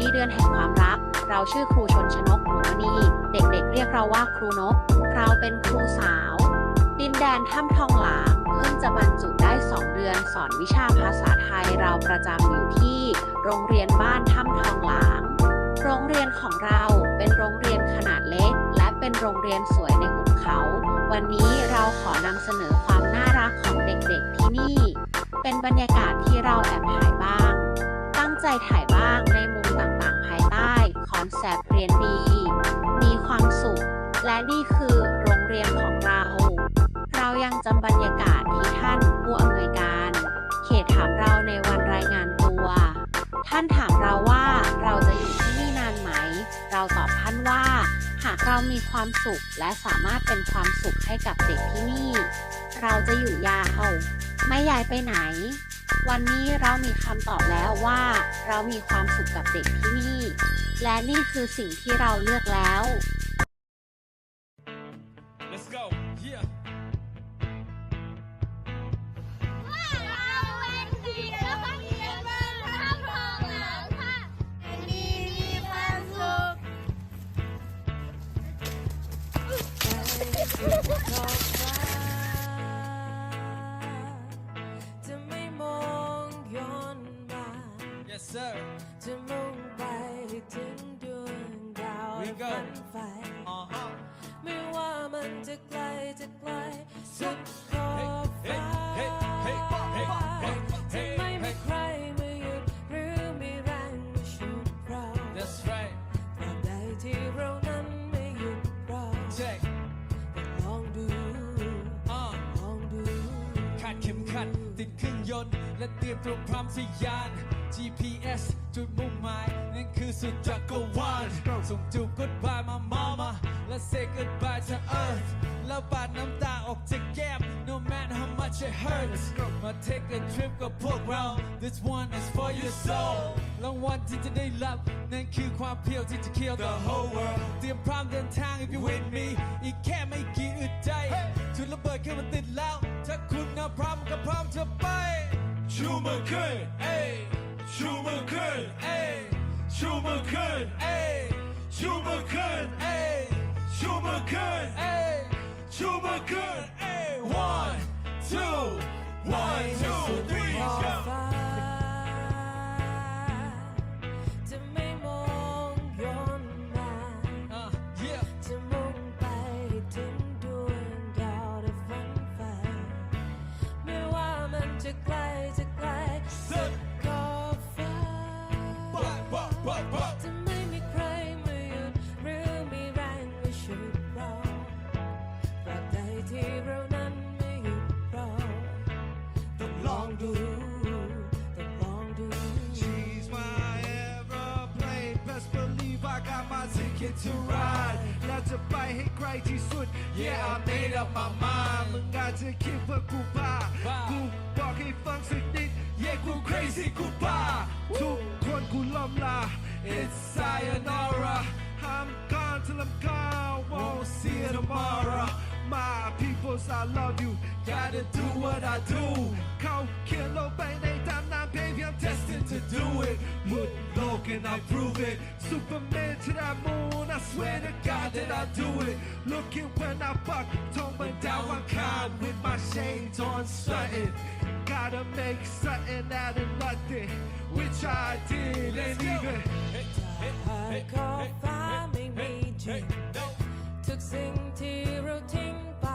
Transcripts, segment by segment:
ดีเดือนแห่งความรัก เราชื่อครูชนชนกหนูมณีเด็กๆเรียกเราว่าครูนก เราเป็นครูสาว ดินแดนถ้ำทองหลางเพิ่งจะบรรจุได้ 2 เดือนสอนวิชาภาษาไทยเราประจำอยู่ที่ โรงเรียนบ้านถ้ำทองหลาง โรงเรียนของเราเป็นโรงเรียนขนาดเล็ก และเป็นโรงเรียนสวยในหุบเขา วันนี้เราขอนำเสนอความน่ารักของเด็กๆที่นี่ เป็นบรรยากาศที่เราแอบ รียนดี มีความสุข และนี่คือโรงเรียนของเรา เรายังจำบรรยากาศที่ท่านผู้อำนวยการ เขตถามเราในวันรายงานตัว ท่านถามเราว่าเราจะอยู่ที่นี่นานไหม เราตอบท่านว่า หากเรามีความสุขและสามารถเป็นความสุขให้กับเด็กที่นี่ เราจะอยู่ยาวไม่ย้ายไปไหนวันนี้เรามีคำตอบแล้วว่า เรามีความสุขกับเด็กที่นี่ และนี่คือสิ่งที่เราเลือกแล้ว Let's go. Yeah. เราเป็นสีแล้วก็เขียนบนถ้ำทองหลางค่ะดีมีความสุขจะไม่มองย้อนมา Yes, sir. จะมุ่งไปถึงดวง ดาว We และ go ฝันไฟ Uh huh. ไม่ว่ามันจะไกลจะไกลสุดขอบเฮ้ฟ้าเฮ้เฮ้เฮ้เฮ้เฮ้จะไม่มีใครมาหยุดหรือมีแรงมาฉุดเรา That's right. ตราบใดที่เรานั้นไม่หยุดรอ Check. ลองดู Uh. ลองดูคาดเข็มขัดติดเครื่องยนต์ และเตรียมตัวพร้อมทะยาน GPS จุดมุ่งหมายนั่นคือสุดจักรวาลส่งจูบ goodbye มา mama และ say goodbye to earth แล้วปาดน้ำตาออกจากแก้ม no matter how much it hurts มา take a trip กับพวกเรา this one is for your soul รางวัลที่จะได้รับนั่นคือความเพียวที่จะ kill the whole world เตรียมพร้อมเดินทาง if you with me อีกแค่ไม่กี่อึดใจจุดระเบิดแค่มันติดแล้ว ถ้าคุณน่ะพร้อมก็พร้อมจะไป ชูมือขึ้นเอ้ยชูมือขึ้นเอ้ยชูมือขึ้นเอ้ยชูมือขึ้นเอ้ยชูมือขึ้นเอ้ยชูมือขึ้นเอ้ย one two one two three ขอ my ticket to ride แล้วจะไปให้ไกลที่สุด Yeah I made up my mind มึงอาจจะคิดว่ากูบ้า บ้า กูบอกให้ฟังสักนิด Yeah กู crazy กูบ้า ทุกคนกูล่ำลา It's sayonara I'm gone till I'm gone Won't see you tomorrow My peoples I love you Gotta do what I do เขาเขี and I prove it Superman to that moon I swear to God that I do it Looking when I fuck ท่องบนดาวอังคาร With my shades on stunting Gotta make something out of nothing Which I did and even หากขอบฟ้าไม่มีจริงทุกสิ่งที่เราทิ้งไป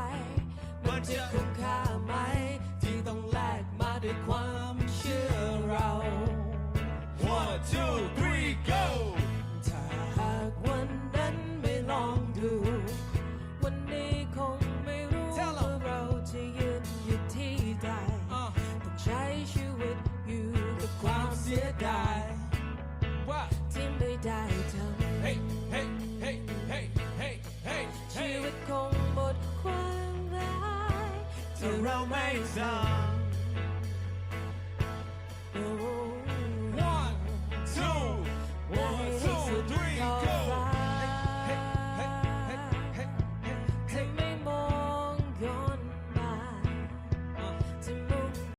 มันจะคุ้มค่าไหมที่ต้องแลกมาด้วยความ ดู วันนี้คงไม่รู้ว่าเราจะยืนอยู่ที่ใดต้องใช้ชีวิตอยู่กับความเสียดายว่าที่ไม่ได้ทำอเชีวิตคงหมดความร้ายถ้าเราไม่ทำ